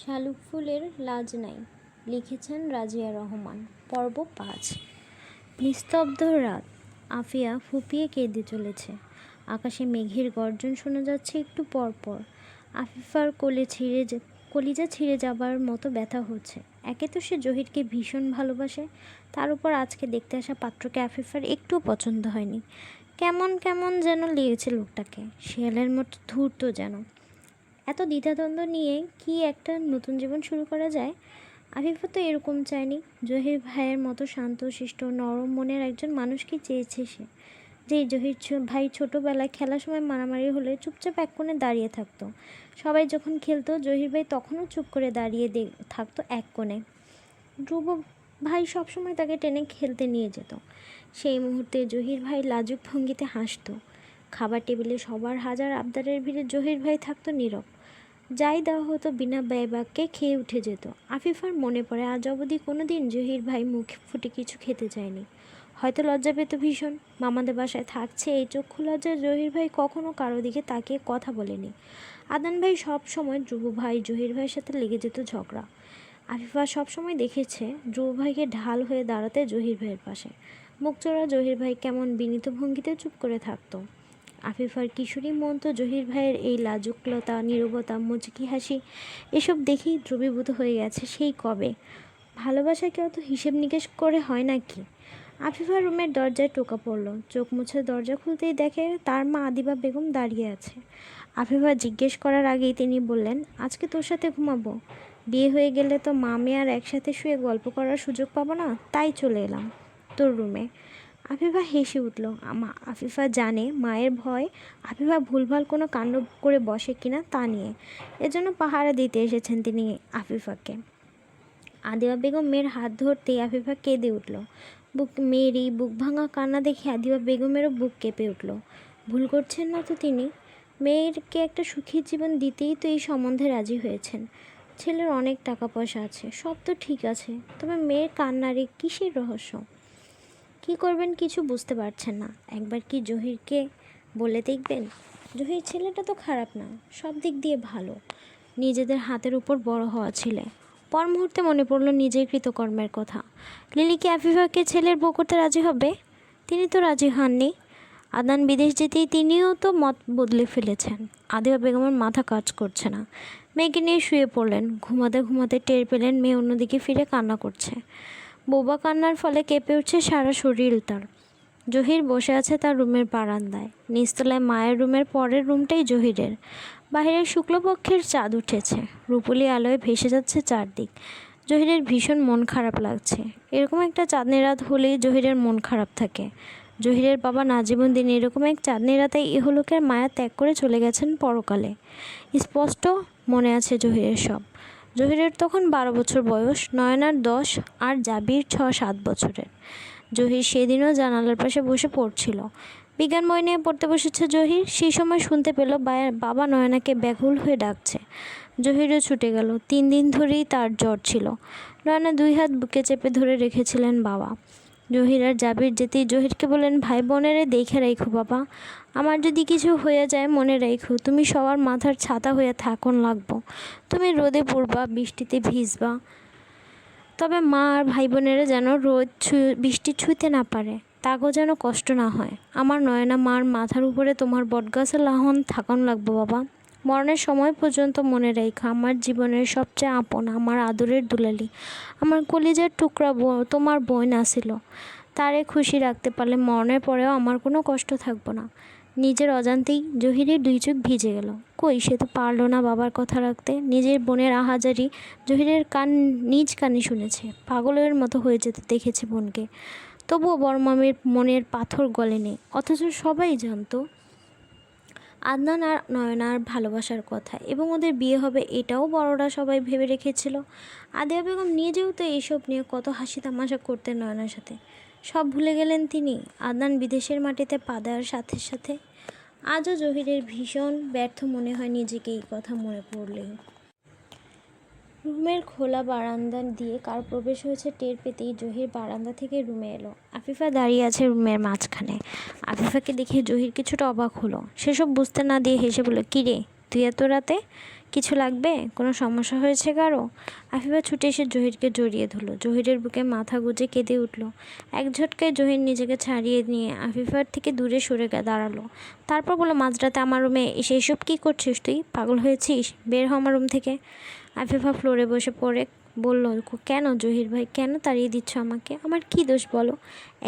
শালুক ফুলের লাজ নাই, লিখেছেন রাজিয়া রহমান। পর্ব পাঁচ। নিস্তব্ধ রাত। আফিয়া ফুপিয়ে কেঁদে চলেছে। আকাশে মেঘের গর্জন শোনা যাচ্ছে একটু পর পর। আফিফার কোলে ছিঁড়ে কলিজা ছিঁড়ে যাবার মতো ব্যথা হচ্ছে। একে তো সে জহিরকে ভীষণ ভালোবাসে। তার উপর আজকে দেখতে আসা পাত্রকে আফিফার একটুও পছন্দ হয়নি। কেমন কেমন যেন লেগেছে লোকটাকে। শিয়ালের মতো ধূর্ত যেন। এত দ্বিধাদ্বন্দ্ব নিয়ে কি একটা নতুন জীবন শুরু করা যায়? আফিফা তো এরকম চায়নি। জহির ভাইয়ের মতো শান্ত, শিষ্ট, নরম মনের একজন মানুষকে চেয়েছে সে। যে জহির ভাই ছোটোবেলায় খেলার সময় মারামারি হলে চুপচাপ এক কোণে দাঁড়িয়ে থাকতো। সবাই যখন খেলতো, জহির ভাই তখনও চুপ করে দাঁড়িয়ে দে- থাকতো এক কোণে। ধ্রুব ভাই সবসময় তাকে টেনে খেলতে নিয়ে যেত। সেই মুহূর্তে জহির ভাই লাজুক ভঙ্গিতে হাসতো। খাবার টেবিলে সবার হাজার আবদারের ভিড়ে জহির ভাই থাকতো নীরব। যাই দেওয়া হতো বিনা ব্যয়বাক্যে খেয়ে উঠে যেত। আফিফার মনে পড়ে, আজ অবধি কোনো দিন জহির ভাই মুখ ফুটে কিছু খেতে চায়নি। হয়তো লজ্জা পেত ভীষণ। মামাদের বাসায় থাকছে এই চক্ষু লজ্জায় জহির ভাই কখনো কারও দিকে তাকিয়ে কথা বলেনি। আদান ভাই সব সময় ধ্রুব ভাই জহির ভাইয়ের সাথে লেগে যেত ঝগড়া। আফিফা সবসময় দেখেছে ধ্রুব ভাইকে ঢাল হয়ে দাঁড়াতে জহির ভাইয়ের পাশে। মুখচোরা জহির ভাই কেমন বিনীত ভঙ্গিতে চুপ করে থাকতো। আফিফার কিশোরী মন তো জহির ভাইয়ের এই লাজুকলতা, নিরবতা, মুচকি হাসি, এসব দেখেই দ্রবীভূত হয়ে গেছে সেই কবে? ভালোবাসাকে অত হিসেব নিকেশ করে হয় নাকি আফিফা রুমের দরজায় টোকা পড়ল। চোখ মুছে দরজা খুলতেই দেখে তার মা আদিবা বেগম দাঁড়িয়ে আছে। আফিফা জিজ্ঞেস করার আগেই তিনি বললেন, আজকে তোর সাথে ঘুমাবো? বিয়ে হয়ে গেলে তো মা আর একসাথে শুয়ে গল্প করার সুযোগ পাবো না? তাই চলে এলাম তোর রুমে। আফিফা হেসে উঠল, আমা, আফিফা জানে মায়ের ভয়, আফিফা ভুলভাল কোনো কাণ্ড করে বসে কিনা তা নিয়ে। এজন্য পাহারা দিতে এসেছেন তিনি আফিফাকে। আদিবা বেগম মেয়ের হাত ধরতেই আফিফা কেঁদে উঠল। বুক মেয়ের এই বুক ভাঙা কান্না দেখে আদিবা বেগমেরও বুক কেঁপে উঠল। ভুল করছেন না তো তিনি। মেয়েরকে একটা সুখী জীবন দিতেই তো এই সম্বন্ধে রাজি হয়েছেন। ছেলের অনেক টাকা পয়সা আছে, সব তো ঠিক আছে, তবে মেয়ের কান্নারে কিসের রহস্য? কি করবেন কিছু বুঝতে পারছেন না। একবার কি জহিরকে বলে দেখবেন? জহির ছেলেটা তো খারাপ না, সব দিক দিয়ে ভালো। নিজেদের হাতের উপর বড় হওয়া ছেলে। পর মুহূর্তে মনে পড়ল নিজের কৃতকর্মের কথা। লিলি কি আফিফাকে ছেলের বউ করতে রাজি হবে? তিনি তো রাজি হননি। আদান বিদেশ যেতেই তিনিও তো মত বদলে ফেলেছেন। আদিবা বেগমের মাথা কাজ করছে না। মেয়েকে নিয়ে শুয়ে পড়লেন। ঘুমাতে ঘুমাতে টের পেলেন মেয়ে অন্যদিকে ফিরে কান্না করছে। বোবা কান্নার ফলে কেঁপে উঠছে সারা শরীর তার। জহির বসে আছে তার রুমের বারান্দায়। নিচতলায় মায়ের রুমের পরের রুমটাই জহিরের। বাইরের শুক্লপক্ষের চাঁদ উঠেছে। রূপলি আলোয় ভেসে যাচ্ছে চারদিক। জহিরের ভীষণ মন খারাপ লাগছে। এরকম একটা চাঁদনি রাত হলেই জহিরের মন খারাপ থাকে। জহিরের বাবা নাজিবুন দিন এরকম এক চাঁদনি রাতে ইহলোকের মায়া ত্যাগ করে চলে গেছেন পরকালে। স্পষ্ট মনে আছে জহিরের সব। জহিরের তখন বারো বছর বয়স, নয়নার দশ, আর জাবির ছ, সাত বছরের। জহির সেদিনও জানালার পাশে বসে পড়ছিল। বিজ্ঞান বই নিয়ে পড়তে বসেছে জহির, সেই সময় শুনতে পেল বাবা নয়নাকে ব্যাকুল হয়ে ডাকছে। জহিরও ছুটে গেল। তিন দিন ধরেই তার জ্বর ছিল। নয়না দুই হাত বুকে চেপে ধরে রেখেছিলেন বাবা। জহির আর জাবির যেতেই জহিরকে বলেন ভাই বোনেরে দেখে রাখো বাবা। আমার যদি কিছু হয়ে যায় মনে রাখো তুমি সবার মাথার ছাতা হয়ে থাকুন লাগবো। তুমি রোদে পড়বা, বৃষ্টিতে ভিজবা। তবে মা আর ভাই বোনেরা যেন রোদ ছু, বৃষ্টি ছুঁতে না পারে, তাগো যেন কষ্ট না হয়। আমার নয়না মার মাথার উপরে তোমার বটগাছের লাহন থাকুন লাগবো বাবা। মরণের সময় পর্যন্ত মনে রেখা, আমার জীবনের সবচেয়ে আপন, আমার আদরের দুলালি। আমার কলিজার টুকরা তোমার বোন আসিল তারে খুশি রাখতে পারলে মরণের পরেও আমার কোনো কষ্ট থাকব না। নিজের অজান্তেই জহিরের দুই চোখ ভিজে গেল। কই, সে তো পারল না বাবার কথা রাখতে। নিজের বোনের আহাজারি জহিরের কান, নিজ কানে শুনেছে। পাগলের মতো হয়ে যেতে দেখেছে বোনকে। তবুও বড়মামির মনের পাথর গলেনি। অথচ সবাই জানতো আদনান আর নয়নার ভালোবাসার কথা এবং ওদের বিয়ে হবে এটাও বড়রা সবাই ভেবে রেখেছিল। আদিয়া বেগম নিজেও তো এইসব নিয়ে কত হাসি তামাশা করতেন নয়নার সাথে। সব ভুলে গেলেন তিনি আদনান বিদেশের মাটিতে পা দেওয়ার সাথে সাথে। আজও জহিরের ভীষণ ব্যর্থ মনে হয় নিজেকে এই কথা মনে পড়লেই রুমের খোলা বারান্দা দিয়ে কার প্রবেশ হয়েছে, টের পেতেই জহির বারান্দা থেকে রুমে এলো। আফিফা দাঁড়িয়ে আছে রুমের মাঝখানে। আফিফাকে দেখে জহির কিছুটা অবাক হলো। সেসব বুঝতে না দিয়ে হেসে বলল, কী রে, তুই এত রাতে? কিছু লাগবে? কোনো সমস্যা হয়েছে কারও? আফিফা ছুটে এসে জহিরকে জড়িয়ে ধরলো। জহিরের বুকে মাথা গুজে কেঁদে উঠল। এক ঝটকায় জহির নিজেকে ছাড়িয়ে নিয়ে আফিফার থেকে দূরে সরে দাঁড়াল। তারপর বলল, মাঝরাতে আমার রুমে এসে এসব কী করছিস তুই? পাগল হয়েছিস? বের হ আমার রুম থেকে। আফিফা ফ্লোরে বসে পড়ে বলল, কেন জহির ভাই? কেন তাড়িয়ে দিচ্ছ আমাকে? আমার কি দোষ বলো?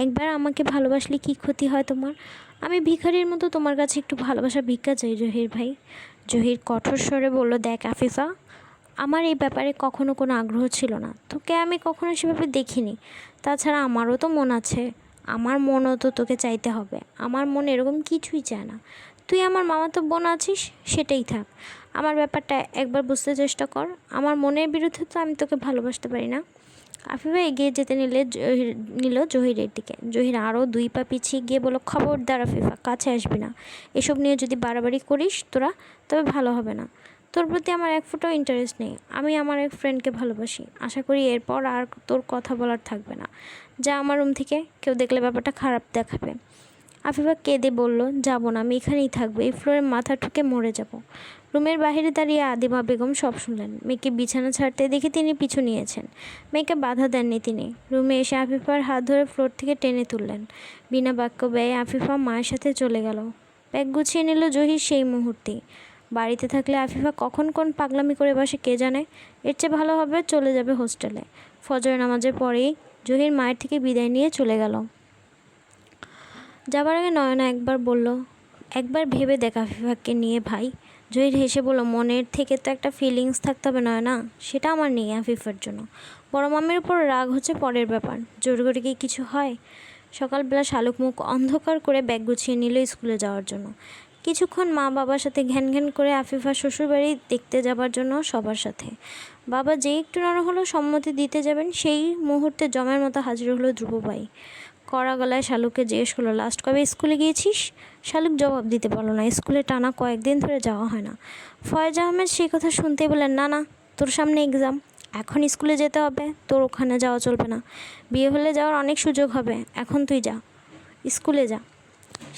একবার আমাকে ভালোবাসলে কি ক্ষতি হয় তোমার? আমি ভিখারির মতো তোমার কাছে একটু ভালোবাসা ভিক্ষা চাই জহির ভাই। জহির কঠোর স্বরে বলল, দেখ আফিফা, আমার এই ব্যাপারে কখনো কোনো আগ্রহ ছিল না। তোকে আমি কখনো সেভাবে দেখিনি। তাছাড়া আমারও তো মন আছে। আমার মনও তো তোকে চাইতে হবে। আমার মন এরকম কিছুই চায় না। তুই আমার মামাতো বোন আছিস? সেটাই থাক। আমার ব্যাপারটা একবার বুঝতে চেষ্টা কর। আমার মনের বিরুদ্ধে তো আমি তোকে ভালোবাসতে পারি না। আফিফা এগিয়ে যেতে নিলে জহির, নিল জহিরের দিকে। জহির আরও দুই পা পিছিয়ে গিয়ে বলল, খবরদার আফিফা, কাছে আসবি না। এসব নিয়ে যদি বাড়াবাড়ি করিস তোরা, তবে ভালো হবে না। তোর প্রতি আমার এক ফুটাও ইন্টারেস্ট নেই। আমি আমার এক ফ্রেন্ডকে ভালোবাসি। আশা করি এরপর আর তোর কথা বলার থাকবে না। যা আমার রুম থেকে, কেউ দেখলে ব্যাপারটা খারাপ দেখাবে। আফিফা কেঁদে বলল, যাব না, আমি এখানেই থাকব। এই ফ্লোরে মাথা ঠুকে মরে যাব। রুমের বাইরে দাঁড়িয়ে আদিমা বেগম সব শুনলেন। মেয়েকে বিছানা ছাড়তে দেখে তিনি পিছু নিয়েছেন। মেয়েকে বাধা দেননি তিনি। রুমে এসে আফিফার হাত ধরে ফ্লোর থেকে টেনে তুললেন। বিনা বাক্য ব্যয়ে আফিফা মায়ের সাথে চলে গেল। ব্যাগ গুছিয়ে নিল জহির সেই মুহূর্তেই। বাড়িতে থাকলে আফিফা কখন কোন পাগলামি করে বসে কে জানে? এর চেয়ে ভালো হবে চলে যাবে হোস্টেলে। ফজর নামাজের পরেই জহির মায়ের থেকে বিদায় নিয়ে চলে গেল। যাবার আগে নয়না একবার বলল, একবার ভেবে দেখ আফিফাকে নিয়ে ভাই। জহির হেসে বলল, মনের থেকে তো একটা ফিলিংস থাকতে হবে নয়না, সেটা আমার নেই আফিফার জন্য। বড় মামের উপর রাগ হচ্ছে পরের ব্যাপার। জোর করে কি কিছু হয়? সকালবেলা শালুক মুখ অন্ধকার করে ব্যাগ গুছিয়ে নিল স্কুলে যাওয়ার জন্য। কিছুক্ষণ মা বাবার সাথে ঘ্যান ঘ্যান করে আফিফা শ্বশুরবাড়ি দেখতে যাবার জন্য সবার সাথে। বাবা যেই একটু নরম হলো সম্মতি দিতে যাবেন, সেই মুহূর্তে জমের মতো হাজির হলো ধ্রুব ভাই কড়া গলায় শালুককে জিজ্ঞেস করল, লাস্ট কবে স্কুলে গিয়েছিস? শালুক জবাব দিতে পারল না। স্কুলে টানা কয়েকদিন ধরে যাওয়া হয় না। ফয়েজ আহমেদ সেই কথা শুনতেই বললেন, না না, তোর সামনে এক্সাম এখন স্কুলে যেতে হবে, তোর ওখানে যাওয়া চলবে না। বিয়ে হলে যাওয়ার অনেক সুযোগ হবে। এখন তুই যা, স্কুলে যা।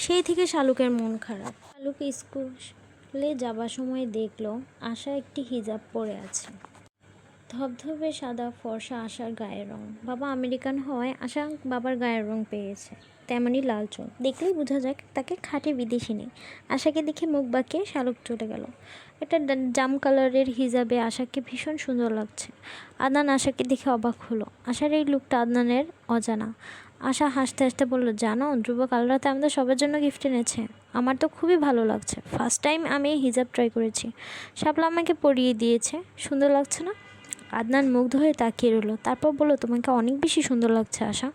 সেই থেকে শালুকের মন খারাপ। শালুক স্কুলে যাবার সময় দেখল, আশা একটি হিজাব পরে আছে। ধবধবে সাদা ফর্সা আশার গায়ের রং। বাবা আমেরিকান হওয়ায় আশা বাবার গায়ের রং পেয়েছে তেমনই লাল চোখ দেখলেই বোঝা যায় তাকে খাঁটি বিদেশি নেই। আশাকে দেখে মুখ বাঁকিয়ে শালুক চলে গেল। একটা জাম কালারের হিজাবে আশাকে ভীষণ সুন্দর লাগছে। আদনান আশাকে দেখে অবাক হলো। আশার এই লুকটা আদনানের অজানা। আশা হাসতে হাসতে বলল, জানো, ধ্রুব কাল রাতে আমাদের সবার জন্য গিফট এনেছে। আমার তো খুবই ভালো লাগছে। ফার্স্ট টাইম আমি হিজাব ট্রাই করেছি। শাপলা আমাকে পরিয়ে দিয়েছে। সুন্দর লাগছে না? আদনান মুগ্ধ হয়ে তাকিয়ে রইল। তারপর বলল, তোমাকে অনেক বেশি সুন্দর লাগছে, আশা।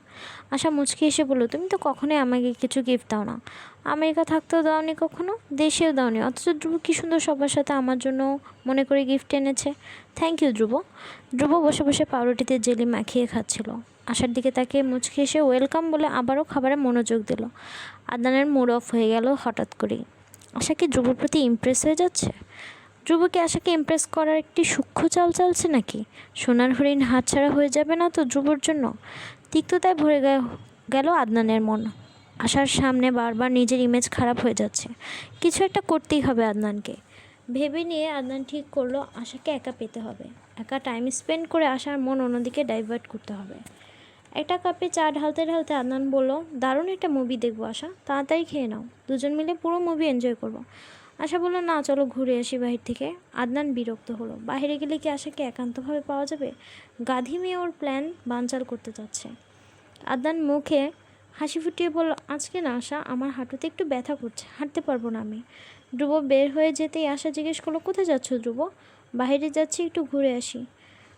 আশা মুচকি এসে বলল, তুমি তো কখনোই আমাকে কিছু গিফট দাও না। আমেরিকা থাকতেও দাওনি কখনো? দেশেও দাওনি। অথচ ধ্রুব কী সুন্দর সবার সাথে আমার জন্য মনে করে গিফট এনেছে। থ্যাংক ইউ ধ্রুব। ধ্রুব বসে বসে পাউরুটিতে জেলি মাখিয়ে খাচ্ছিল। আশার দিকে তাকে মুচকি এসে ওয়েলকাম বলে আবারও খাবারে মনোযোগ দিল। আদনানের মুড অফ হয়ে গেল হঠাৎ করেই। আশা কি ধ্রুবর প্রতি ইমপ্রেস হয়ে যাচ্ছে? ধ্রুবকে আশাকে ইমপ্রেস করার একটি সূক্ষ্ম চাল চালছে নাকি? সোনার হরিণ হাতছাড়া হয়ে যাবে না তো ধ্রুবর জন্য? তিক্ততায় ভরে গেল আদনানের মন। আশার সামনে বারবার নিজের ইমেজ খারাপ হয়ে যাচ্ছে। কিছু একটা করতেই হবে আদনানকে। ভেবে নিয়ে আদনান ঠিক করল, আশাকে একা পেতে হবে। একা টাইম স্পেন্ড করে আশার মন অন্যদিকে ডাইভার্ট করতে হবে। একটা কাপে চা ঢালতে ঢালতে আদনান বলল, দারুণ একটা মুভি দেখব আশা, তাড়াতাড়ি খেয়ে নাও। দুজন মিলে পুরো মুভি এনজয় করব। আশা বলল, না, চলো ঘুরে আসি বাহির থেকে। আদনান বিরক্ত হলো। বাইরে গেলে কি আশাকে একান্তভাবে পাওয়া যাবে? গাধি মেয়ে ওর প্ল্যান বানচাল করতে চাচ্ছে। আদনান মুখে হাসি ফুটিয়ে বলল, আজকে না, আশা, আমার হাঁটুতে একটু ব্যথা করছে, হাঁটতে পারব না আমি। ধ্রুব বের হয়ে যেতেই আশা জিজ্ঞেস করল, কোথায় যাচ্ছ ধ্রুব? বাইরে যাচ্ছি, একটু ঘুরে আসি।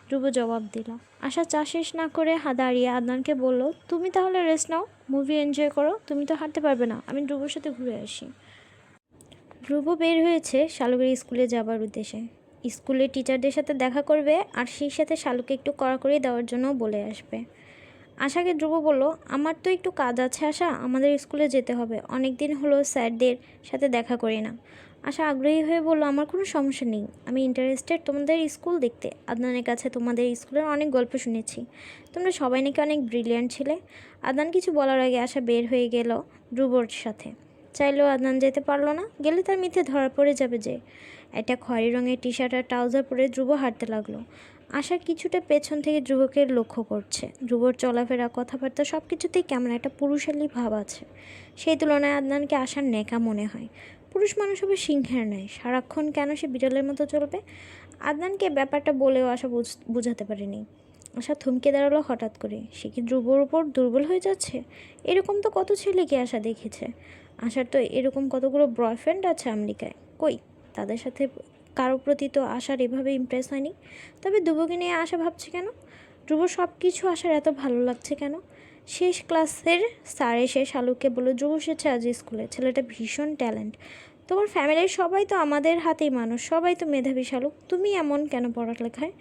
ধ্রুব জবাব দিল। আশা চা শেষ না করে দাঁড়িয়ে আদনানকে বলল, তুমি তাহলে রেস্ট নাও মুভি এনজয় করো, তুমি তো হাঁটতে পারবে না, আমি ধ্রুবর সাথে ঘুরে আসি। ধ্রুব বের হয়েছে শালুকের স্কুলে যাবার উদ্দেশ্যে। স্কুলের টিচারদের সাথে দেখা করবে আর সেই সাথে শালুকে একটু কড়াকড়ি দেওয়ার জন্য বলে আসবে। আশাকে ধ্রুব বলল, আমার তো একটু কাজ আছে, আশা। আমাদের স্কুলে যেতে হবে। অনেক দিন হলো স্যারদের সাথে দেখা করি না। আশা আগ্রহী হয়ে বলল, আমার কোনো সমস্যা নেই। আমি ইন্টারেস্টেড তোমাদের স্কুল দেখতে। আদনানের কাছে তোমাদের স্কুলের অনেক গল্প শুনেছি। তোমরা সবাই নাকি অনেক ব্রিলিয়ান্ট ছিলে। আদনান কিছু বলার আগে আশা বের হয়ে গেল ধ্রুবর সাথে। চাইলেও আদনান যেতে পারল না। গেলে তার মিথ্যে ধরা পড়ে যাবে যে। একটা খয়েরি রঙের টি শার্ট আর ট্রাউজার পরে ধ্রুব হাঁটতে লাগল। আশা কিছুটা পেছন থেকে ধ্রুবকে লক্ষ্য করছে। ধ্রুবর চলাফেরা, কথাবার্তা সব কিছুতেই কেমন একটা পুরুষালী ভাব আছে। সেই তুলনায় আদনানকে আশার নেকা মনে হয়। পুরুষ মানুষ হবে সিংহের নয় সারাক্ষণ কেন সে বিড়ালের মতো চলবে? আদনানকে ব্যাপারটা বলেও আশা বুঝ- বোঝাতে পারেনি। আশা থমকে দাঁড়াল হঠাৎ করে। সে কি ধ্রুবর উপর দুর্বল হয়ে যাচ্ছে? এরকম তো কত ছেলেকে আশা দেখেছে। আশার তো এরকম কতগুলো বয়ফ্রেন্ড আছে আমেরিকায়? কই? তাদের সাথে কারও প্রতি তো আশার এভাবে ইমপ্রেস হয়নি। তবে ধ্রুবকে নিয়ে আশা ভাবছে কেন? ধ্রুব সব কিছু আশার এত ভালো লাগছে কেন? শেষ ক্লাসের স্যার এসে শালুককে বলল, ধ্রুব এসেছে আজ স্কুলে ছেলেটা ভীষণ ট্যালেন্ট তোমার ফ্যামিলির সবাই তো আমাদের হাতেই মানুষ। সবাই তো মেধাবী শালুক। তুমি এমন কেন পড়ালেখায়?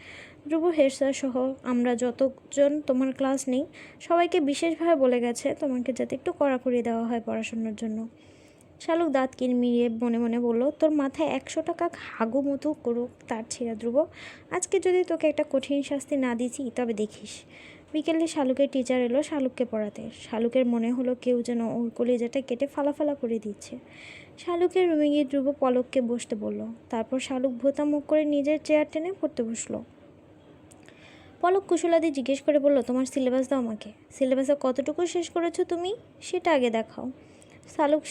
ধ্রুব স্যার সহ আমরা যতজন তোমার ক্লাস নেই, সবাইকে বিশেষভাবে বলে গেছে তোমাকে যাতে একটু কড়াকড়ি দেওয়া হয় পড়াশোনার জন্য। শালুক দাঁত কিনমিয়ে মনে মনে বলল, তোর মাথায় একশো টাকা হাগু মতো করুক তার ছিঁড়া ধ্রুব। আজকে যদি তোকে একটা কঠিন শাস্তি না দিছি, তবে দেখিস। বিকেলে শালুকের টিচার এলো শালুককে পড়াতে। শালুকের মনে হলো কেউ যেন ওর কলিজাটা কেটে ফালাফালা করে দিচ্ছে। শালুকের রুমে গিয়ে ধ্রুব পলককে বসতে বলল। তারপর শালুক ভোতা মুখ করে নিজের চেয়ার টেনে পড়তে বসল। পলক কুশলাদি জিজ্ঞেস করে বলল, তোমার সিলেবাস দাও আমাকে। সিলেবাসে কতটুকু শেষ করেছ তুমি? সেটা আগে দেখাও। শালুক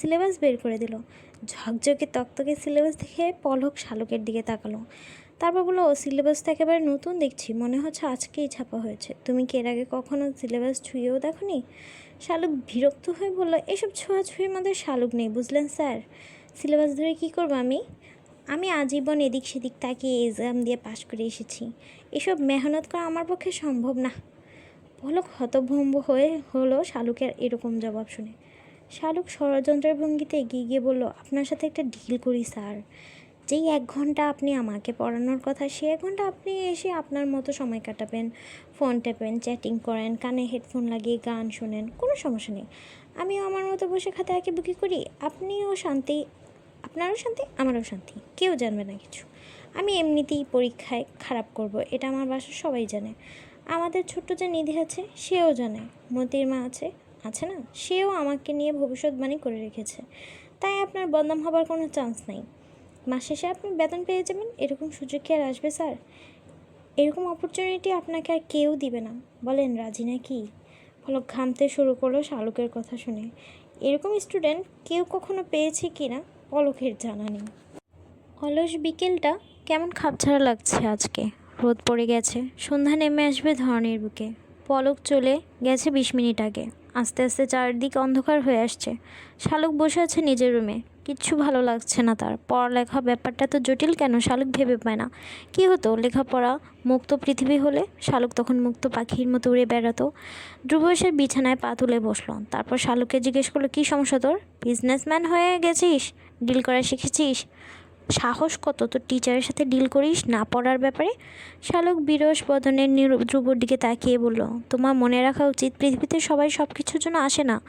সিলেবাস বের করে দিল। ঝকঝকে তকতকে সিলেবাস দেখে পলক শালুকের দিকে তাকালো। তারপর বলল, ও সিলেবাস তো একেবারে নতুন দেখছি। মনে হচ্ছে আজকেই ছাপা হয়েছে। তুমি কি এর আগে কখনো সিলেবাস ছুঁয়েও দেখোনি? শালুক বিরক্ত হয়ে বলল, এসব ছোঁয়াছুঁয়ির মধ্যে শালুক নেই, বুঝলেন স্যার? সিলেবাস ধরে কী করব আমি? আমি আজীবন এদিক সেদিক তাকিয়ে এক্সাম দিয়ে পাশ করে এসেছি। এসব মেহনত করা আমার পক্ষে সম্ভব না। পলক হতভম্ব হয়ে হলো শালুকের এরকম জবাব শুনে। শালুক ষড়যন্ত্রের ভঙ্গিতে এগিয়ে গিয়ে বলল, আপনার সাথে একটা ডিল করি, স্যার। যেই এক ঘণ্টা আপনি আমাকে পড়ানোর কথা, সে এক ঘণ্টা আপনি এসে আপনার মতো সময় কাটাবেন। ফোন টেপেন চ্যাটিং করেন, কানে হেডফোন লাগিয়ে গান শোনেন, কোনো সমস্যা নেই। আমিও আমার মতো বসে খাতে একে বুকি করি। আপনিও শান্তি আপনারও শান্তি, আমারও শান্তি। কেউ জানবে না কিছু। আমি এমনিতেই পরীক্ষায় খারাপ করব, এটা আমার বাসার সবাই জানে। আমাদের ছোট্ট যে নিধি আছে, সেও জানে। মতির মা আছে আছে না? সেও আমাকে নিয়ে ভবিষ্যৎবাণী করে রেখেছে। তাই আপনার বদনাম হবার কোনো চান্স নাই। মাস শেষে আপনি বেতন পেয়ে যাবেন, এরকম সুযোগ কি আর আসবে, স্যার? এরকম অপরচুনিটি আপনাকে আর কেউ দিবে না। বলেন, রাজি নাকি? ফলক ঘামতে শুরু করল শালুকের কথা শুনে। এরকম স্টুডেন্ট কেউ কখনো পেয়েছে কি না? পলকের জানা নেই। অলস বিকেলটা কেমন খাপছাড়া লাগছে আজকে? রোদ পড়ে গেছে, সন্ধ্যা নেমে আসবে ধরনের বুকে। পলক চলে গেছে বিশ মিনিট আগে। আস্তে আস্তে চারদিক অন্ধকার হয়ে আসছে। শালুক বসে আছে নিজের রুমে। কিচ্ছু ভালো লাগছে না তার। পড়ালেখা ব্যাপারটা তো জটিল কেন? শালুক ভেবে পায় না। কী হতো? লেখাপড়া মুক্ত পৃথিবী হলে? শালুক তখন মুক্ত পাখির মতো উড়ে বেড়াতো। ধ্রুব এসে বিছানায় পা তুলে বসল। তারপর শালুককে জিজ্ঞেস করল, কী সমস্যা তোর? বিজনেসম্যান হয়ে গেছিস? ডিল করা শিখেছিস? সাহস কত? তোর টিচারের সাথে ডিল করিস না পড়ার ব্যাপারে? শালক বিরস বদনের নির- ধ্রুবর দিকে তাকিয়ে বলল, তোমার মনে রাখা উচিত, পৃথিবীতে সবাই সব কিছুর জন্য আসে না।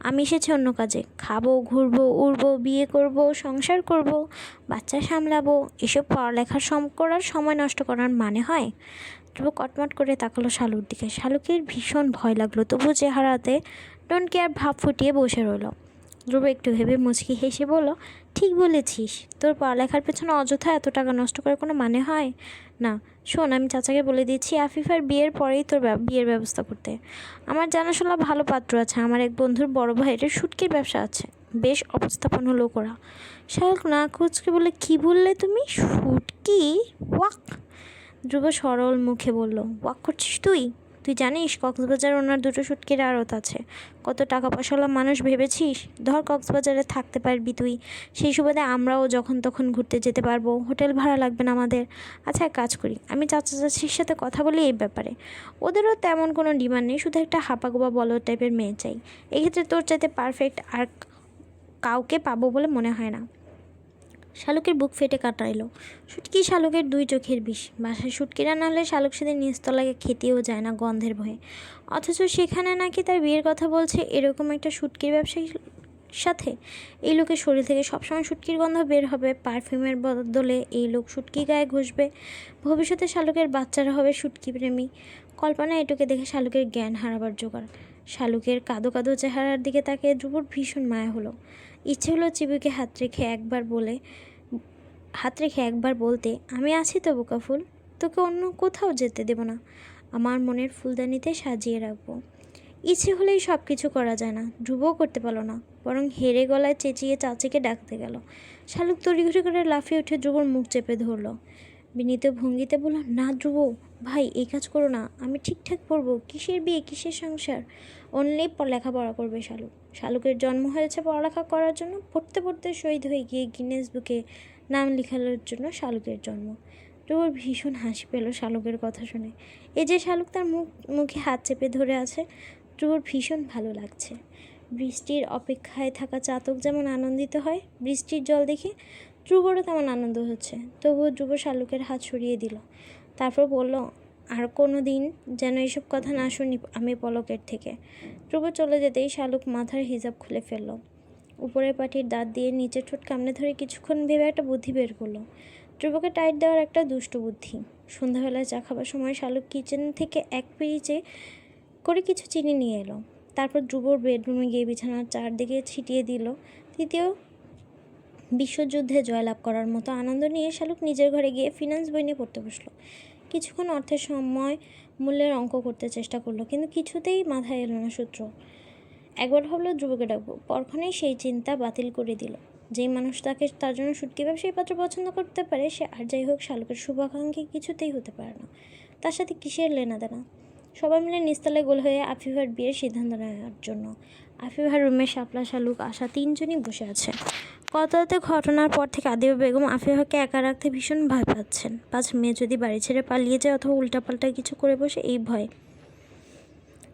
আমি এসেছি অন্য কাজে। খাব, ঘুরবো, উড়বো, বিয়ে করব, সংসার করব, বাচ্চা সামলাবো, এসব পড়ালেখার সম করার সময় নষ্ট করার মানে হয়? ধ্রুব কটমট করে তাকালো শালুর দিকে। শালুকের ভীষণ ভয় লাগল তবু চেহারাতে ডোন্ট কেয়ার ভাব ফুটিয়ে বসে রইল। ধ্রুব একটু ভেবে মুচকি হেসে বলল, ঠিক বলেছিস। তোর পড়ালেখার পেছনে অযথা এত টাকা নষ্ট করার কোনো মানে হয়? না। শোন, আমি চাচাকে বলে দিচ্ছি আফিফার বিয়ের পরেই তোর বিয়ের ব্যবস্থা করতে। আমার জানাশোনা ভালো পাত্র আছে। আমার এক বন্ধুর বড় ভাইয়ের শুটকির ব্যবসা আছে। বেশ অবস্থাপন হলো করা শালক না কুচকে বলে, কি বললে তুমি? শুটকি ওয়াক! ধ্রুব সরল মুখে বলল, ওয়াক করছিস তুই? তুই জানিস কক্সবাজার ওনার দুটো শুটকির আড়ত আছে। কত টাকা পয়সাওয়ালা মানুষ ভেবেছিস? ধর কক্সবাজারে থাকতে পারবি তুই। সেই সুবাদে আমরাও যখন তখন ঘুরতে যেতে পারব। হোটেল ভাড়া লাগবে না আমাদের। আচ্ছা এক কাজ করি। আমি চাচা চাচির সাথে কথা বলি এই ব্যাপারে। ওদেরও তেমন কোনো ডিমান্ড নেই, শুধু একটা হাঁপাগোবা বলো টাইপের মেয়ে চাই। এক্ষেত্রে তোর চাইতে পারফেক্ট আর কাউকে পাবো বলে মনে হয় না। শালুকের বুক ফেটে কাটাইলো শুটকি শালুকের দুই চোখের বিষ। বাসায় শুটকি রান্না হলে শালুক সেদিন নিস্তলাকে খেতেও যায় না গন্ধের ভয়ে। অথচ সেখানে নাকি তার বিয়ের কথা বলছে এরকম একটা শুটকির ব্যবসায়ীর সাথে। এই লোকের শরীর থেকে সবসময় শুটকির গন্ধ বের হবে। পারফিউমের বদলে এই লোক শুটকি গায়ে ঘষবে। ভবিষ্যতে শালুকের বাচ্চারা হবে শুটকি প্রেমী। কল্পনা এটুকে দেখে শালুকের জ্ঞান হারাবার জোগাড়। শালুকের কাদো কাদো চেহারার দিকে তাকে ধ্রুবর ভীষণ মায়া হলো। ইচ্ছে হলো চিবুকে হাত রেখে একবার বলে, হাত রেখে একবার বলতে, আমি আছি তো বোকা ফুল, তোকে অন্য কোথাও যেতে দেব না। আমার মনের ফুলদানিতে সাজিয়ে রাখব। ইচ্ছে হলেই সব কিছু করা যায় না, ধ্রুবও করতে পারল না, বরং হেরে গলায় চেঁচিয়ে চাচিকে ডাকতে গেল। শালুক তড়িঘড়ি করে লাফিয়ে উঠে ধ্রুবর মুখ চেপে ধরলো। বিনীত ভঙ্গিতে বলল, না ধ্রুব, ভাই, এই কাজ করো না, আমি ঠিকঠাক পড়ব কিসের বিয়ে, কিসের সংসার? অনলি লেখাপড়া করবে শালুক। শালুকের জন্ম হয়েছে পড়ালেখা করার জন্য। পড়তে পড়তে শহীদ হয়ে গিয়ে গিনেস বুকে নাম লেখানোর জন্য শালুকের জন্ম। ধ্রুবর ভীষণ হাসি পেল শালুকের কথা শুনে। এই যে শালুক তার মুখ, মুখে হাত চেপে ধরে আছে ধ্রুবর ভীষণ ভালো লাগছে। বৃষ্টির অপেক্ষায় থাকা চাতক যেমন আনন্দিত হয়, বৃষ্টির জল দেখে ধ্রুবরও তেমন আনন্দ হচ্ছে। তবুও ধ্রুব শালুকের হাত সরিয়ে দিল। তারপর বলল আর কোনো দিন যেন এসব কথা না শুনি আমি পলকের থেকে। ধ্রুব চলে যেতেই শালুক মাথার হিজাব খুলে ফেলল। উপরের পাটির দাঁত দিয়ে নিচের ঠোঁট কামড়ে ধরে কিছুক্ষণ ভেবে একটা বুদ্ধি বের করল। ধ্রুবকে টাইট দেওয়ার একটা দুষ্ট বুদ্ধি। সন্ধ্যাবেলায় চা খাবার সময় শালুক কিচেন থেকে এক পিরিচে করে কিছু চিনি নিয়ে এলো। তারপর ধ্রুবর বেডরুমে গিয়ে বিছানার চারদিকে ছিটিয়ে দিল। তৃতীয় বিশ্বযুদ্ধে জয়লাভ করার মতো আনন্দ নিয়ে শালুক নিজের ঘরে গিয়ে ফিনান্স বই নিয়ে পড়তে বসল। কিছুক্ষণ অর্থের সময় মূল্যের অঙ্ক করতে চেষ্টা করল, কিন্তু কিছুতেই মাথায় এলো না সূত্র। একবার ভাবলো ধ্রুবকে ডাকবো। পরক্ষণেই সেই চিন্তা বাতিল করে দিল। যেই মানুষ তাকে তার জন্য সুটকি ব্যবসায়ী পাত্র পছন্দ করতে পারে, সে আর যাই হোক শালুকের শুভাকাঙ্ক্ষী কিছুতেই হতে পারে না। তার সাথে কিসের লেনা দেনা সবাই মিলে নিস্তালে গোল হয়ে আফিফার বিয়ের সিদ্ধান্ত নেওয়ার জন্য। আফিফার রুমে শাপলা শালুক, আশা তিনজনই বসে আছে। গত রাতে ঘটনার পর থেকে আদিবা বেগম আফিফাকে একা রাখতে ভীষণ ভয় পাচ্ছেন। পাঁচ মেয়ে যদি বাড়ি ছেড়ে পালিয়ে যায় অথবা উল্টাপাল্টা কিছু করে বসে, এই ভয়।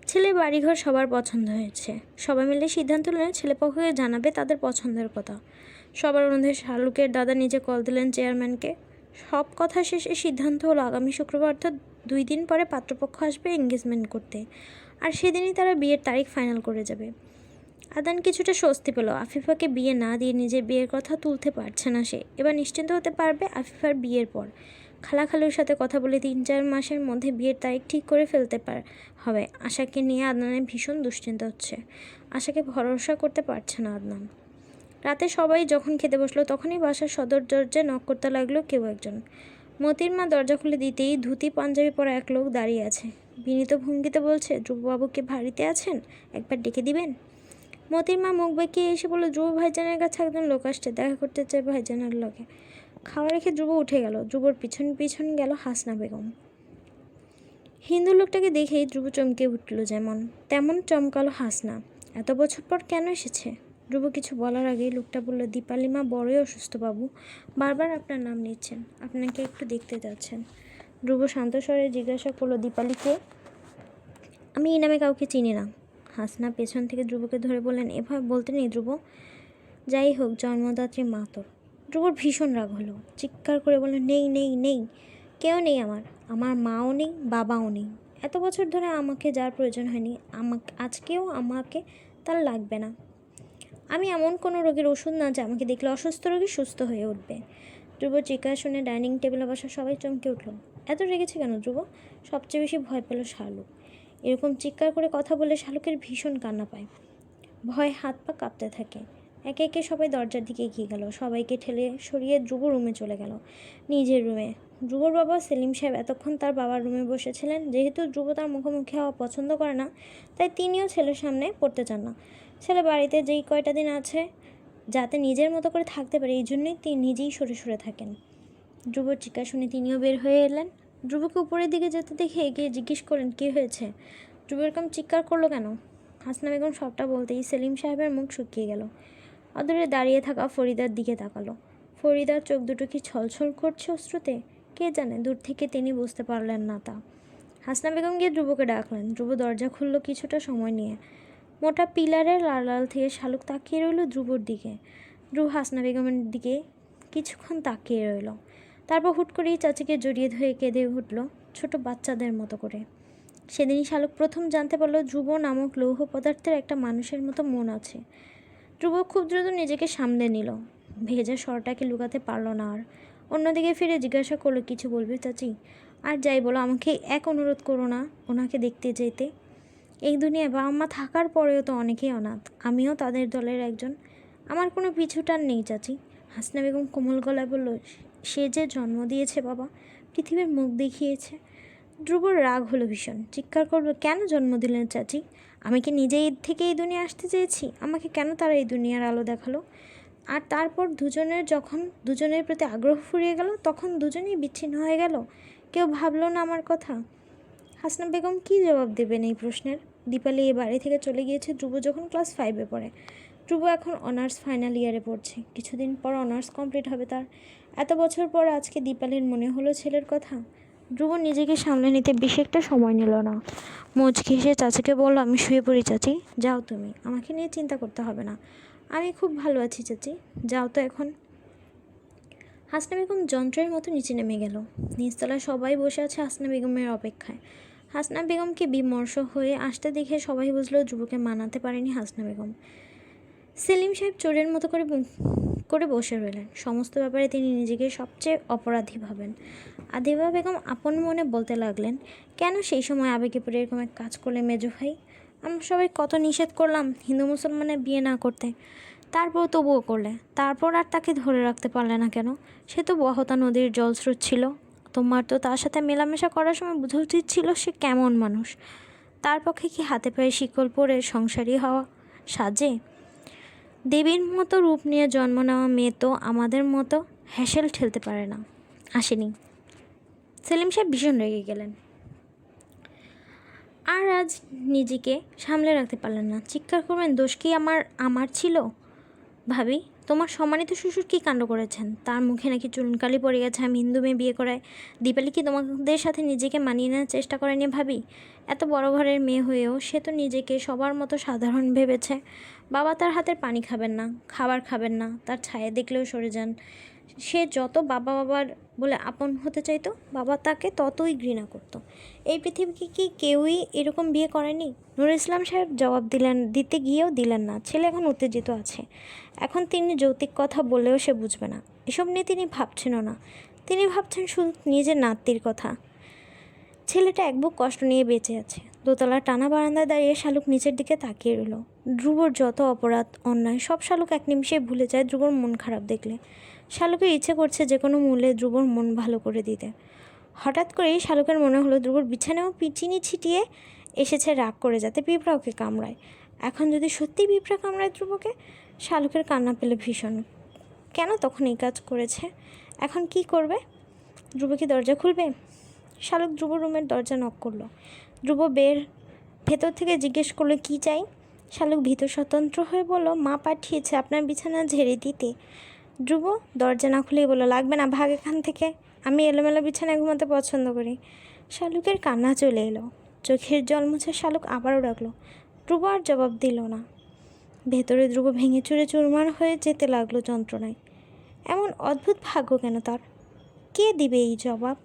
ছেলে বাড়িঘর সবার পছন্দ হয়েছে। সবাই মিলে সিদ্ধান্ত নিলেন ছেলেপক্ষকে জানাবে তাদের পছন্দের কথা। সবার মধ্যে শালুকের দাদা নিজে কল দিলেন চেয়ারম্যানকে। সব কথা শেষে সিদ্ধান্ত হলো আগামী শুক্রবার অর্থাৎ দুই দিন পরে পাত্রপক্ষ আসবে এঙ্গেজমেন্ট করতে। আর সেদিনই তারা বিয়ের তারিখ ফাইনাল করে যাবে। আদান কিছুটা স্বস্তি পেল। আফিফাকে বিয়ে না দিয়ে নিজের বিয়ের কথা তুলতে পারছে না সে। এবার নিশ্চিন্ত হতে পারবে আফিফার বিয়ের পর। খালাখালুর সাথে কথা বলে তিন চার মাসের মধ্যে বিয়ের তারিখ ঠিক করে ফেলতে পার হবে। আশাকে নিয়ে আদনানের ভীষণ দুশ্চিন্তা হচ্ছে। আশাকে ভরসা করতে পারছে না আদনান। রাতে সবাই যখন খেতে বসল, তখনই বাসার সদর দরজায় নক করতে লাগল কেউ একজন। মতির মা দরজা খুলে দিতেই ধুতি, পাঞ্জাবি পরা এক লোক দাঁড়িয়ে আছে। বিনীত ভঙ্গিতে বলছে ধ্রুববাবুকে ভারিতে আছেন? একবার ডেকে দিবেন? মতির মা মুখ বেঁকিয়ে এসে বলল, ধ্রুব ভাইজানের কাছে একজন লোক আসছে, দেখা করতে চায় ভাইজানের লোকে খাওয়া রেখে ধ্রুব উঠে গেল। ধ্রুবর পিছন পিছন গেল হাসনা বেগম। হিন্দু লোকটাকে দেখেই ধ্রুব চমকে উঠল যেমন, তেমন চমকালো হাসনা। এত বছর পর কেন এসেছে? ধ্রুব কিছু বলার আগেই লোকটা বলল, দীপালি মা বড়ই অসুস্থ বাবু, বারবার আপনার নাম নিচ্ছেন, আপনাকে একটু দেখতে যাচ্ছেন। ধ্রুব শান্ত স্বরে জিজ্ঞাসা করল দীপালিকে আমি এই নামে কাউকে চিনি না। হাসনা পেছন থেকে ধ্রুবকে ধরে বললেন, এভাবে বলতে নেই ধ্রুব। যাই হোক, জন্মদাত্রী মা তোর ধ্রুবর ভীষণ রাগ হলো। চিৎকার করে বলল, নেই নেই নেই। কেউ নেই আমার। আমার মাও নেই, বাবাও নেই। এত বছর ধরে আমাকে যার প্রয়োজন হয়নি, আমাকে, আজকেও আমাকে তার লাগবে না। আমি এমন কোনো রোগের ওষুধ না যে আমাকে দেখলে অসুস্থ রোগী সুস্থ হয়ে উঠবে। ধ্রুব চিৎকার শুনে ডাইনিং টেবিলে বসা সবাই চমকে উঠল। এত রেগেছে কেন ধ্রুব? সবচেয়ে বেশি ভয় পেল শালুক এরকম চিৎকার করে কথা বলে শালুকের ভীষণ কান্না পায়। ভয় হাত পা কাঁপতে থাকে। একে একে সবাই দরজার দিকে এগিয়ে গেল। সবাইকে ঠেলে সরিয়ে ধ্রুব রুমে চলে গেল। নিজের রুমে। ধ্রুবর বাবা সেলিম সাহেব এতক্ষণ তার বাবার রুমে বসেছিলেন। যেহেতু ধ্রুব তার মুখোমুখি হওয়া পছন্দ করে না, তাই তিনিও ছেলের সামনে পড়তে চান না। ছেলে বাড়িতে যেই কয়টা দিন আছে, যাতে নিজের মতো করে থাকতে পারে, এই জন্যই তিনি নিজেই সরে সরে থাকেন। ধ্রুবর চিৎকার শুনে তিনিও বের হয়ে এলেন। ধ্রুবকে উপরের দিকে যেতে দেখে এগিয়ে জিজ্ঞেস করেন কী হয়েছে? ধ্রুব এরকম চিৎকার করল কেন? হাসনা বেগম সবটা বলতেই সেলিম সাহেবের মুখ শুকিয়ে গেল। অদূরে দাঁড়িয়ে থাকা ফরিদার দিকে তাকালো। ফরিদার চোখ দুটো কি ছলছল করছে অশ্রুতে? কে জানে, দূর থেকে তিনি বুঝতে পারলেন না তা। হাসনা বেগম গিয়ে ধ্রুবকে ডাকলেন। ধ্রুব দরজা খুলল কিছুটা সময় নিয়ে। মোটা পিলারের লাল লাল থেকে শালুক তাকিয়ে রইল ধ্রুবর দিকে। ধ্রুব হাসনা বেগমের দিকে কিছুক্ষণ তাকিয়ে রইল। তারপর হুট করেই চাচিকে জড়িয়ে ধরে কেঁদে উঠল ছোট বাচ্চাদের মতো করে। সেদিনই শালুক প্রথম জানতে পারল ধ্রুব নামক লৌহ পদার্থের একটা মানুষের মতো মন আছে। ধ্রুব খুব দ্রুত নিজেকে সামলে নিল। ভেজা স্বরটাকে লুকাতে পারল না আর। অন্যদিকে ফিরে জিজ্ঞাসা করল, কিছু বলবে চাচি? আর যাই বলো, আমাকে এক অনুরোধ করো না ওনাকে দেখতে যেতে। এই দুনিয়ায় বাবা মা থাকার পরেও তো অনেকেই অনাথ। আমিও তাদের দলের একজন। আমার কোনো পিছুটান নেই চাচি। হাসনা বেগম কোমল গলায় বলল সে যে জন্ম দিয়েছে বাবা, পৃথিবীর মুখ দেখিয়েছে। ধ্রুবর রাগ হলো ভীষণ। চিৎকার করল, কেন জন্ম দিলেন চাচি? আমি কি নিজেই থেকে এই দুনিয়া আসতে চেয়েছি? আমাকে কেন তারা এই দুনিয়ার আলো দেখাল? আর তারপর দুজনের যখন দুজনের প্রতি আগ্রহ ফুরিয়ে গেল, তখন দুজনেই বিচ্ছিন্ন হয়ে গেল। কেউ ভাবলো না আমার কথা। হাসনা বেগম কী জবাব দেবেন এই প্রশ্নের? দীপালি এ বাড়ি থেকে চলে গিয়েছে। ধ্রুব যখন ক্লাস ফাইভে পড়ে ধ্রুব এখন অনার্স ফাইনাল ইয়ারে পড়ছে। কিছুদিন পর অনার্স কমপ্লিট হবে তার। এত বছর পর আজকে দীপালির মনে হলো ছেলের কথা? ধ্রুব নিজেকে সামলে নিতে বেশি একটা সময় নিল না। মুচকি এসে চাচিকে বলল, আমি শুয়ে পড়ি চাচি। যাও তুমি। আমাকে নিয়ে চিন্তা করতে হবে না। আমি খুব ভালো আছি চাচি। যাও তো এখন। হাসনা বেগম যন্ত্রের মতো নিচে নেমে গেল। নিচতলায় সবাই বসে আছে হাসনা বেগমের অপেক্ষায়। হাসনা বেগমকে বিমর্ষ হয়ে আসতে দেখে সবাই বুঝলো ধ্রুবকে মানাতে পারেনি হাসনা বেগম। সেলিম সাহেব চোরের মতো করে করে বসে রইলেন। সমস্ত ব্যাপারে তিনি নিজেকে সবচেয়ে অপরাধী ভাবেন। আদিবা বেগম আপন মনে বলতে লাগলেন, কেন সেই সময় আবেগে পড়ে এরকম এক কাজ করলে মেজো ভাই? আমরা সবাই কত নিষেধ করলাম হিন্দু মুসলমানের বিয়ে না করতে। তারপর তবুও করলে। তারপর আর তাকে ধরে রাখতে পারলে না কেন? সে তো বহতা নদীর জলস্রোত ছিল। তোমার তো তার সাথে মেলামেশা করার সময় বোঝা উচিত ছিল সে কেমন মানুষ। তার পক্ষে কি হাতে পায়ে শিকল পরে সংসারী হওয়া সাজে? দেবীর মতো রূপ নিয়ে জন্ম নেওয়া মেয়ে তো আমাদের মতো হ্যাসেল ঠেলতে পারে না। আসেনি। সেলিম সাহেব ভীষণ রেগে গেলেন। আর আজ নিজেকে সামলে রাখতে পারলেন না। চিৎকার করবেন, দোষ কি আমার আমার ছিল? ভাবি তোমার সম্মানিত শ্বশুর কী কাণ্ড করেছেন? তার মুখে নাকি চুনকালি পড়ে গেছে, আমি হিন্দু মেয়ে বিয়ে করায়। দীপালি কি তোমাদের সাথে নিজেকে মানিয়ে নেওয়ার চেষ্টা করেনি ভাবি? এত বড় ঘরের মেয়ে হয়েও সে তো নিজেকে সবার মতো সাধারণ ভেবেছে। বাবা তার হাতের পানি খাবেন না, খাবার খাবেন না, তার ছায়া দেখলেও সরে যান। সে যত বাবা বাবার বলে আপন হতে চাইতো, বাবা তাকে ততই ঘৃণা করত। এই পৃথিবীকে কি কেউই এরকম বিয়ে করেনি? নুর ইসলাম সাহেব জবাব দিলেন, দিতে গিয়েও দিলেন না। ছেলে এখন উত্তেজিত আছে। এখন তিনি যৌতিক কথা বললেও সে বুঝবে না। এসব নিয়ে তিনি ভাবছেনও না। তিনি ভাবছেন শুধু নিজের নাতির কথা। ছেলেটা এক বুক কষ্ট নিয়ে বেঁচে আছে। দোতলার টানা বারান্দায় দাঁড়িয়ে শালুক নিচের দিকে তাকিয়ে রইল। ধ্রুবর যত অপরাধ, অন্যায়, সব শালুক এক নিমিষে ভুলে যায়। ধ্রুবর মন খারাপ দেখলে। শালুকের ইচ্ছে করছে যে কোনো মূল্যে ধ্রুবর মন ভালো করে দিতে। হঠাৎ করেই শালুকের মনে হলো ধ্রুবর বিছানাও পিচিনি ছিটিয়ে এসেছে রাগ করে যাতে পিঁপড়া ওকে কামড়ায়। এখন যদি সত্যি পিঁপড়া কামড়ায় ধ্রুবকে, শালুকের কান্না পেলে ভীষণ। কেন তখন এই কাজ করেছে? এখন কি করবে? ধ্রুব কি দরজা খুলবে? শালুক ধ্রুব রুমের দরজা নক করল। ধ্রুব বের ভেতর থেকে জিজ্ঞেস করল, কি চাই? শালুক ভীত স্বতন্ত্র হয়ে বলল, মা পাঠিয়েছে আপনার বিছানা ঝেড়ে দিতে। ধ্রুব, দরজা না খুলেই বলো লাগবে না, ভাগ এখান থেকে। আমি এলোমেলো বিছানায় ঘুমাতে পছন্দ করি। শালুকের কান্না চলে এলো। চোখের জল মুছে শালুক আবারও ডাকলো। ধ্রুব আর জবাব দিল না। ভেতরে ধ্রুব ভেঙে চুরে চুরমার হয়ে যেতে লাগল যন্ত্রণায়। এমন অদ্ভুত ভাগ্য কেন তার? কে দিবে এই জবাব?